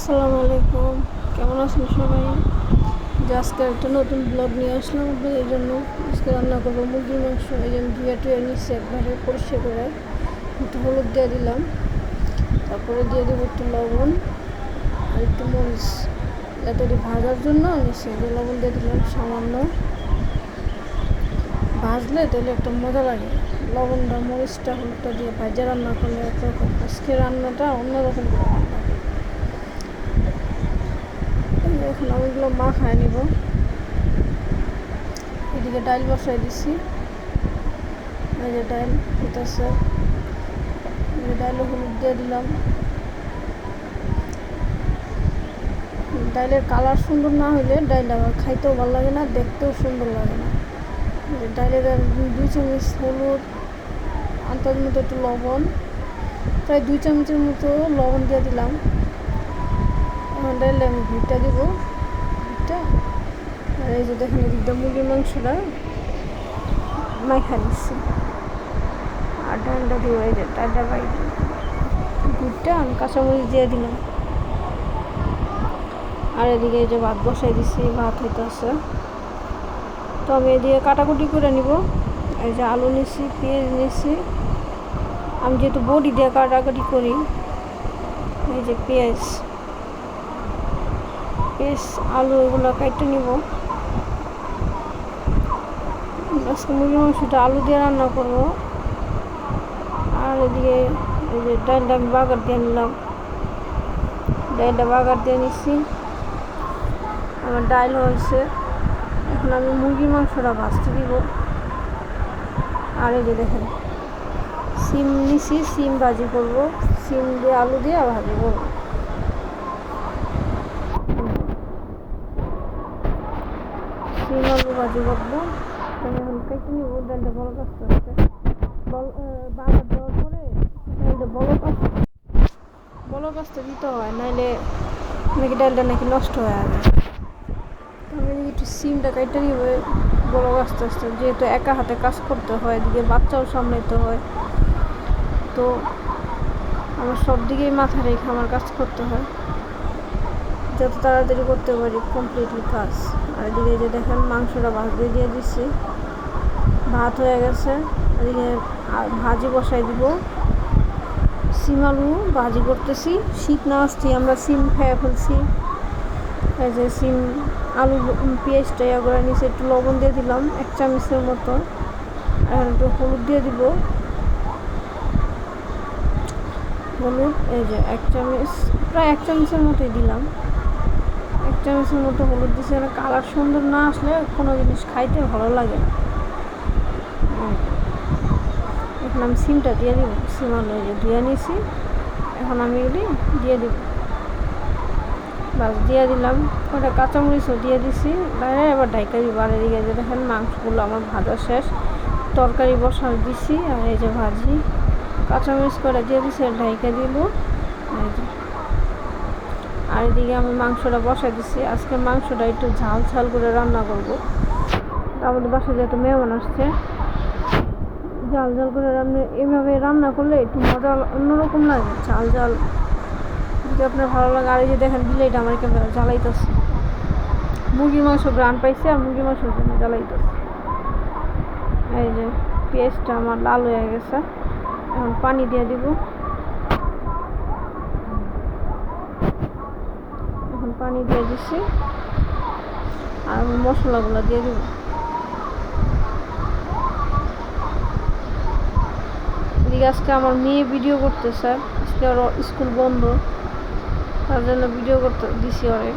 আসসালামু আলাইকুম। কেমন আছেন সবাই? যে আজকে একটা নতুন ব্লগ নিয়ে আসলাম আপনাদের জন্য। আজকে রান্না করব মুরগির মাংস। এই জন্য ধুয়ে টুয়ে নিচ্ছি একবারে পরিষ্কার করে। একটু হলুদ দিয়ে দিলাম। তারপরে দিয়ে দেবো একটু লবণ আর একটু মরিচ। এতটি ভাজার জন্য নিচ্ছি যে লবণ দিয়ে দিলাম, সামান্য। ভাজলে তাহলে একটা মজা লাগে। লবণটা, মরিচটা, হলুদটা দিয়ে ভাজা রান্না করলে একরকম। আজকে রান্নাটা অন্যরকম রান্না করি। এই যে এখন আমি এগুলো মাখায় নিব। এদিকে ডাল বসাই দিছি। এই যে ডাল হইতেছে। এই হলুদ দিয়ে দিলাম। ডালের কালার সুন্দর না হলে ডাল আবার খাইতেও ভালো লাগে না, দেখতেও সুন্দর লাগে না। আর দুই চামচ হলুদ, আন্দাজ মতো একটু লবণ। প্রায় দুই চামচের মতো লবণ দিয়ে দিলাম। ডাইলে আমি ভিটটা দিব। ভিটটা আর এই যে দেখেন এদিকটা মুরগির মাংসটা। মাখা নিচ্ছি। আর ডালটা দিব, এই যে ডালটা ভিটটা আমি কাঁচামরিচ দিয়ে দিলাম। আর এদিকে এই যে ভাত বসাই দিছি, ভাত হইতেছে। তো আমি এদিকে কাটাকুটি করে নিব। এই যে আলু নিছি, পেঁয়াজ নিছি। আমি যেহেতু বডি দিয়ে কাটাকাটি করি, এই যে পেঁয়াজ। পেঁয়াজ আলু এগুলো কেটে নিব। আজকে মুরগির মাংসটা আলু দিয়ে রান্না করব। আর এদিকে এই যে ডালটা আমি বাগার দিয়ে নিলাম ডালটা বাগার দিয়ে নিচ্ছি আমার ডাল হয়েছে। এখন আমি মুরগির মাংসটা ভাজতে দিব। আর এই যে দেখেন, সিম নিছি, সিম ভাজি করব। সিম দিয়ে আলু দিয়ে ভাজি করব। ডালটা দিতে হয় নাকি ডালটা নাকি নষ্ট হয়ে যাবে একটু সিমটা যেহেতু একা হাতে কাজ করতে হয় এদিকে বাচ্চাও সামলাইতে হয় তো আমার সব দিকেই মাথা রেখে আমার কাজ করতে হয় যত তাড়াতাড়ি করতে পারি কমপ্লিটলি কাজ আর এদিকে যে দেখেন মাংসটা ভাজতে দিয়ে দিচ্ছি। ভাত হয়ে গেছে। এদিকে ভাজি বসাই দিব। সিম আলু ভাজি করতেছি। শীত না আসছি, আমরা সিম খেয়ে ফেলছি। এই যে সিম আলু পেঁয়াজটা ইয়া করে নিচে একটু লবণ দিয়ে দিলাম, এক চামচের মতো। আর একটু হলুদ দিয়ে দিব। হলুদ, এই যে এক চামচ, প্রায় এক চামচের মতোই দিলাম। এক চামচের মতো হলুদ দিয়েছি আর কালার সুন্দর না আসলে কোনো জিনিস খাইতে ভালো লাগে না। এখন আমি সিমটা দিয়ে দিব। সিম আলু এই যে ধুয়ে নিয়েছি এখন আমি এগুলি দিয়ে দিব। বাস দিয়ে দিলাম। ওটা কাঁচামরিচও দিয়ে দিছি। বাইরে এবার ঢাইকা দিব। আর এদিকে যে দেখেন মাংসগুলো আমার ভাজা শেষ। তরকারি বসা দিছি। আর এই যে ভাজি। কাঁচামরিচ করে দিয়ে দিছি আর ঢাইকা দিব। এদিকে আমি মাংসটা বসাই দিছি। আজকে মাংসটা একটু ঝাল ঝাল করে রান্না করব। আমাদের বাসায় যেহেতু মেহমান আসছে, ঝাল ঝাল করে রান্না, এভাবে রান্না করলে একটু মজা অন্যরকম লাগে, ঝাল ঝাল। যদি আপনার ভালো লাগে, আর এই যে দেখেন বিলেইটা আমার কেমন জ্বালাইতেছে। মুরগির মাংস গ্রান পাইছে আর মুরগির মাংসের জন্য জ্বালাইতেছে। এই যে পেঁয়াজটা আমার লাল হয়ে গেছে, এখন পানি দিয়ে দিব এখন পানি দিয়ে দিচ্ছি আর আমি মশলাগুলো দিয়ে দিব। আজকে আমার মেয়ে ভিডিও করতেছে। আজকে ওর স্কুল বন্ধ। তার জন্য ভিডিও করতে দিছি ওরে।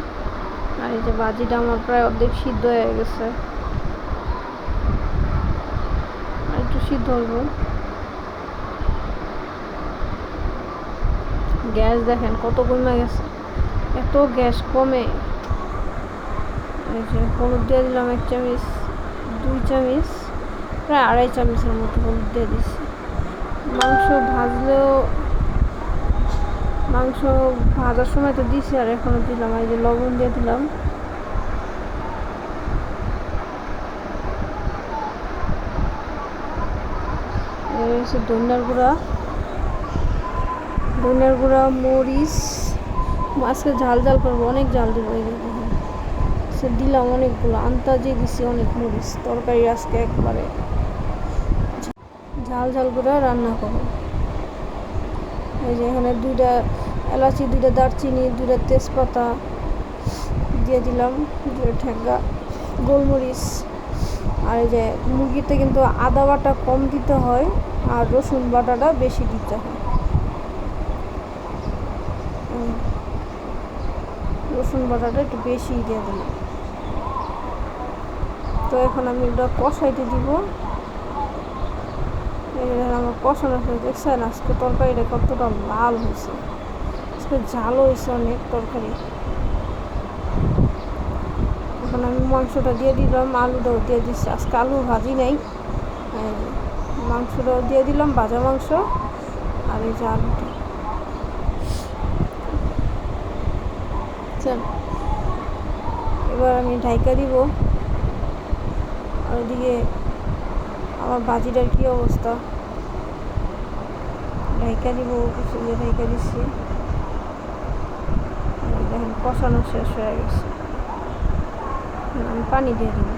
আর এই যে বাজিটা আমার প্রায় অর্ধেক সিদ্ধ হয়ে গেছে। আর একটু সিদ্ধ হইব। গ্যাস দেখেন কত কমে গেছে। এত গ্যাস কমে। হলুদ দিয়ে দিলাম এক চামচ, দুই চামচ, প্রায় আড়াই চামচের মতো হলুদ দিয়ে দিচ্ছি মাংস ভাজলেও, মাংস ভাজার সময় তো দিছি আর এখনও দিলাম, এই যে লবণ দিয়ে দিলাম। ধনিয়ার গুঁড়া। ধনিয়ার গুঁড়া, মরিচ আজকে ঝাল ঝাল করব, অনেক ঝাল দেবো দেখুন। সে দিলাম অনেকগুলো আন্তাজে দিছি অনেক মরিচ, তরকারি আজকে একবারে। ঝাল ঝাল করে রান্না করব। এই যে এখানে দুইটা এলাচি, দুইটা দারচিনি, দুইটা তেজপাতা দিয়ে দিলাম দুটো ঠেঙ্গা, গোলমরিচ। আর এই যে মুরগিতে কিন্তু আদা বাটা কম দিতে হয়, আর রসুন বাটাটা বেশি দিতে হয়। রসুন বাটাটা একটু বেশি দিয়ে দিলাম। তো এখন আমি ওটা কষাইতে দিব। আমার কষানো হয়ে দেখছেন? আজকে তরকারিটা কতটা লাল হয়েছে। আজকে ঝালও হয়েছে অনেক তরকারি। এখন আমি মাংসটা দিয়ে দিলাম, আলুটাও দিয়ে দিচ্ছি। আজকে আলু ভাজি নেই। মাংসটাও দিয়ে দিলাম, ভাজা মাংস। আর এই যে আলুটা চল এবার আমি ঢাইকা দিব। আর ওইদিকে আমার বাজিটার কী অবস্থা? ঢাইকা দিব কিছু ঢাইকা দিচ্ছি। দেখেন, কষানো শেষ হয়ে গেছে। আমি পানি দিয়ে দিব।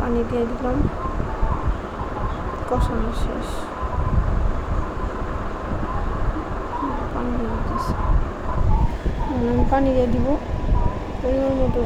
পানি দিয়ে দিলাম। কষানো শেষ হুম, পানি দিয়ে দিতেছি এখন আমি পানি দিয়ে দিব পরিমাণ মতো।